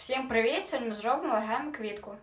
Всім привіт! Сьогодні ми зробимо оригамі квітку.